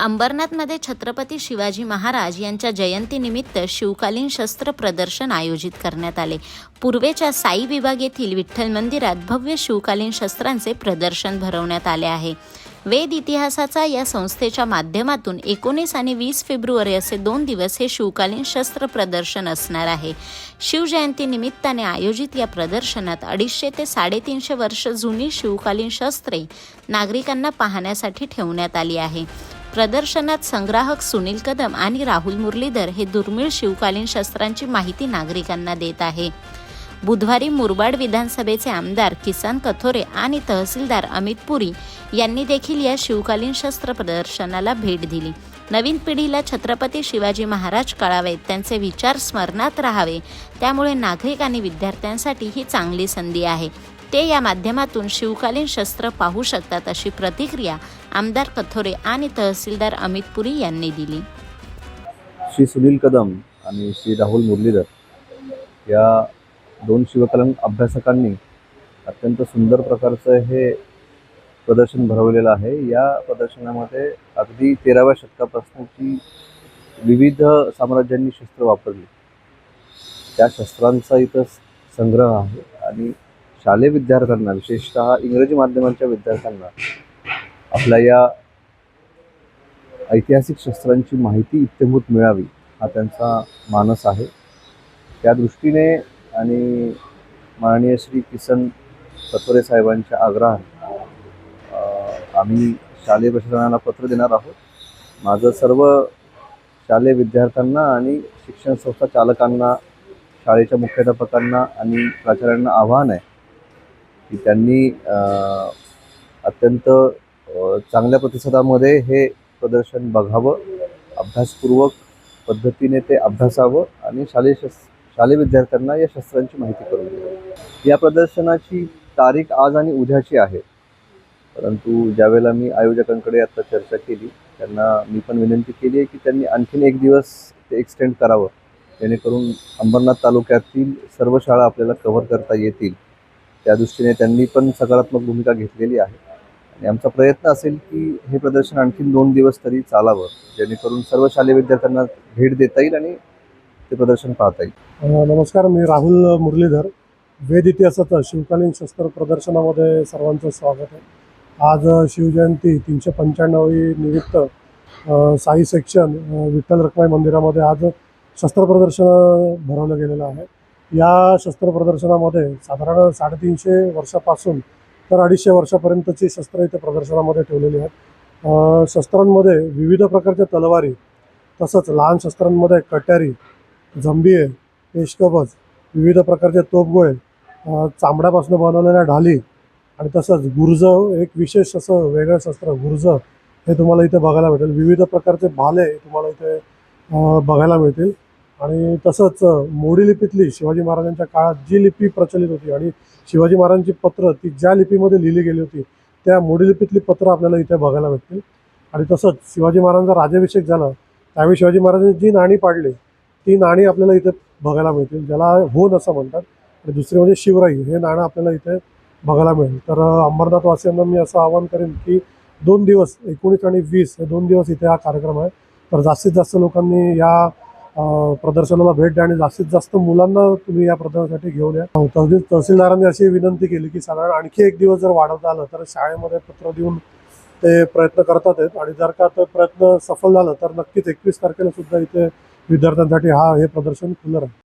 अंबरनाथमध्ये छत्रपती शिवाजी महाराज यांच्या जयंतीनिमित्त शिवकालीन शस्त्र प्रदर्शन आयोजित करण्यात आले. पूर्वेच्या साई विभाग येथील विठ्ठल मंदिरात भव्य शिवकालीन शस्त्रांचे प्रदर्शन भरवण्यात आले आहे. वेद इतिहासाचा या संस्थेच्या माध्यमातून एकोणीस आणि वीस फेब्रुवारी असे दोन दिवस हे शिवकालीन शस्त्र प्रदर्शन असणार आहे. शिवजयंती निमित्ताने आयोजित या प्रदर्शनात अडीचशे ते साडेतीनशे वर्ष जुनी शिवकालीन शस्त्रे नागरिकांना पाहण्यासाठी ठेवण्यात आली आहे. प्रदर्शनात संग्राहक सुनील कदम आणि राहुल मुरलीधर हे दुर्मिळ शिवकालीन शस्त्रांची माहिती नागरिकांना देत आहे. बुधवारी मुरबाड विधानसभेचे आमदार किसन कथोरे आणि तहसीलदार अमित पुरी यांनी देखील या शिवकालीन शस्त्र प्रदर्शनाला भेट दिली. नवीन पिढीला छत्रपती शिवाजी महाराज कळावेत त्यांचे विचार स्मरणात राहावे त्यामुळे नागरिक आणि विद्यार्थ्यांसाठी ही चांगली संधी आहे. ते या माध्यमातून शिवकालीन शस्त्र पाहू शकतात अशी प्रतिक्रिया आमदार कथोरे आणि तहसीलदार अमित पुरी यांनी दिली. श्री सुनील कदम आणि श्री राहुल मुरलीधर या दोन शिवकलन अभ्यासकांनी अत्यंत सुंदर प्रकारचं हे प्रदर्शन भरवलेलं आहे. या प्रदर्शनामध्ये अगदी तेराव्या शतकापासूनची विविध साम्राज्यांनी शस्त्र वापरली. त्या शस्त्रांचा इथं संग्रह आहे आणि शालेय विद्यार्थ्यांना विशेषतः इंग्रजी माध्यमांच्या विद्यार्थ्यांना आपल्या या ऐतिहासिक शस्त्रांची माहिती इत्यंभूत मिळावी हा त्यांचा मानस आहे. त्या दृष्टीने आणि माननीय श्री किसन कथोरे साहेबांच्या आग्रहाने आम्ही शालेय प्रशासनाला पत्र देणार आहोत. माझं सर्व शालेय विद्यार्थ्यांना आणि शिक्षण संस्था चालकांना शाळेच्या मुख्याध्यापकांना आणि प्राचार्यांना आव्हान आहे की त्यांनी अत्यंत चांगल्या प्रतिसादामध्ये हे प्रदर्शन बघावं अभ्यासपूर्वक पद्धतीने ते अभ्यासावं आणि शालेय शस् शालेय विद्यार्थ्यांना या शस्त्रांची माहिती करून द्यावी. या प्रदर्शनाची तारीख आज आणि उद्याची आहे. परंतु ज्यावेळेला मी आयोजकांकडे आत्ता चर्चा केली त्यांना मी पण विनंती केली आहे की त्यांनी आणखीन एक दिवस ते एक्सटेंड करावं. जेणेकरून अंबरनाथ तालुक्यातील सर्व शाळा आपल्याला कव्हर करता येतील. त्या दृष्टीने त्यांनी पण सकारात्मक भूमिका घेतलेली आहे. आणि आमचा प्रयत्न असेल की हे प्रदर्शन आणखीन दोन दिवस तरी चालावं जेणेकरून सर्व शालेय विद्यार्थ्यांना भेट देता येईल आणि ते प्रदर्शन पाहता येईल. नमस्कार मी राहुल मुरलीधर वेद इतिहासाचं शिवकालीन शस्त्र प्रदर्शनामध्ये सर्वांचं स्वागत आहे. आज शिवजयंती तीनशे पंच्याण्णवी निमित्त साई सेक्शन विठ्ठल रखमाई मंदिरामध्ये आज शस्त्र प्रदर्शन भरवलं गेलेलं आहे. या शस्त्र प्रदर्शनामध्ये साधारण साडेतीनशे वर्षापासून तर अडीचशे वर्षापर्यंतची शस्त्र इथे प्रदर्शनामध्ये ठेवलेली आहेत. शस्त्रांमध्ये विविध प्रकारच्या तलवारी तसंच लहान शस्त्रांमध्ये कट्यारी जंबिये पेशकबज विविध प्रकारचे तोपगोळे चांबड्यापासून चामड्यापासून बनवलेल्या ढाली आणि तसंच गुर्ज एक विशेष असं वेगळं शस्त्र गुर्ज हे तुम्हाला इथे बघायला भेटेल. विविध प्रकारचे भाले तुम्हाला इथे बघायला मिळतील. आणि तसंच मोडी लिपीतली शिवाजी महाराजांच्या काळात जी लिपी प्रचलित होती आणि शिवाजी महाराजांची पत्र ती ज्या लिपीमध्ये लिहिली गेली होती त्या मोडी लिपीतली पत्र आपल्याला इथे बघायला भेटतील. आणि तसंच शिवाजी महाराजांचा राज्याभिषेक झाला त्यावेळी शिवाजी महाराजांनी जी नाणी पाडली ती नाणी आपल्याला इथे बघायला मिळतील. ज्याला होन असं म्हणतात. आणि दुसरे म्हणजे शिवराई हे नाणं आपल्याला इथे बघायला मिळेल. तर अ, अंबरनाथ वासियांना मी असं आवाहन करेन की दोन दिवस एकोणीस आणि वीस हे दोन दिवस इथे हा कार्यक्रम आहे. तर जास्तीत जास्त लोकांनी या प्रदर्शनाला भेट द्या आणि जास्तीत जास्त मुलांना तुम्ही या प्रदर्शनासाठी घेऊन या. अ, तहसील तहसीलदारांनी अशी विनंती केली की साधारण आणखी एक दिवस जर वाढवता आलं तर शाळेमध्ये पत्र देऊन ते प्रयत्न करतात आहेत. आणि जर का तो प्रयत्न सफल झाला तर नक्कीच एकवीस तारखेला सुद्धा इथे विद्यार्थ्यांसाठी हा हे प्रदर्शन खुलं राहील.